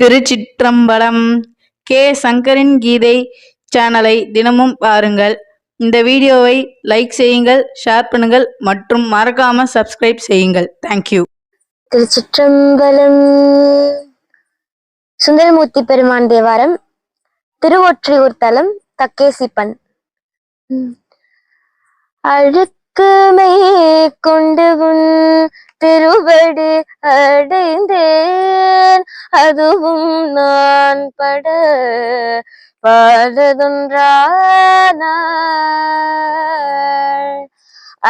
திருச்சிற்றம்பலம் K. சங்கரின் கீதை சேனலை தினமும் பாருங்கள். இந்த வீடியோவை லைக் செய்யுங்கள் ஷேர் பண்ணுங்கள் மற்றும் மறக்காம சப்ஸ்கிரைப் செய்யுங்கள். தேங்க்யூ திருச்சிற்றம்பலம் சுந்தரமூர்த்தி பெருமான் தேவாரம் திருவொற்றியூர் தலம் தக்கேசிப்பன். அழுக்குமை கொண்டு உன் திருவடி அடைந்தேன். அதுவும் நான் பட பாடதொன்றானாள்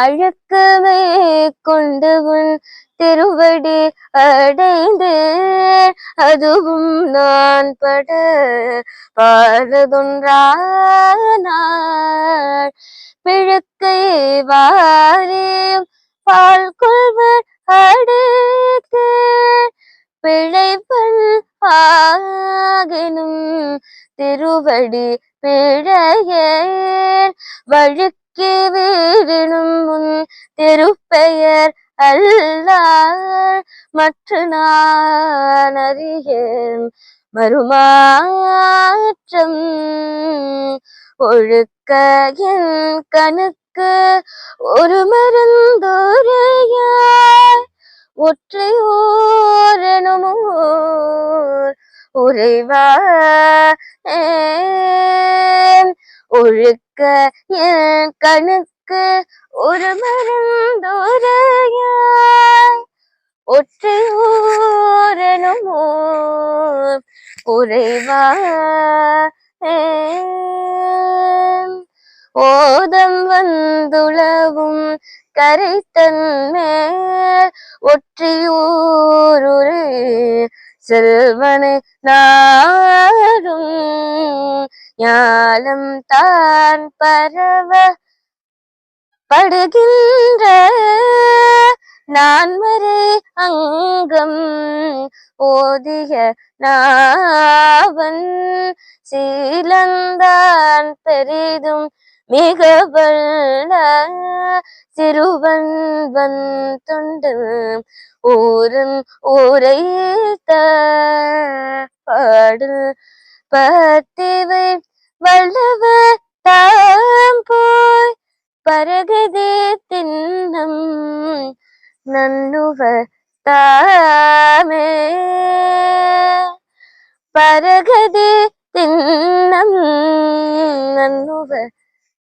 அழுக்குமை கொண்டு உன் திருவடி அடைந்தேன். அதுவும் நான் பட பாடதொன்றானாள் பிழுக்கை வாரியும் பால் கொள்வர் அடுத்து பிழைப்பல் ஆகினும் திருவடி பிழையேன் வழுக்கி வீடினும் முன் திருப்பெயர் அல்லார். மற்ற நான் அறியேன் மறுமாற்றம் ஒழுக்க என் கணக்கு ஒரு மருந்தோ ஒற்றையோரெனுமோர் உறைவான் ஒழுக்க என் கணுக்கு ஒரு மருந்துரையாய் ஒற்றையோரெனுமோர் உறைவான் ஓதம் வந்துளவும் கரைத்தன் மேல் ஒற்றியூருரே செல்வனை நாடும் ஞாலம் தான் பரவ படுகின்ற நான்மறை அங்கம் ஓதிய நாவன் சீலந்தான் பெரிதும் மிக வல்ல சிறுவன் வன் தொண்டு ஊரன் ஊரைத்த பாடல் பத்திவை வல்லவ தாம் போய் பரகதே தின்னம் நன்னுவ தாமே. பரகதே தின்னம் நன்னுவ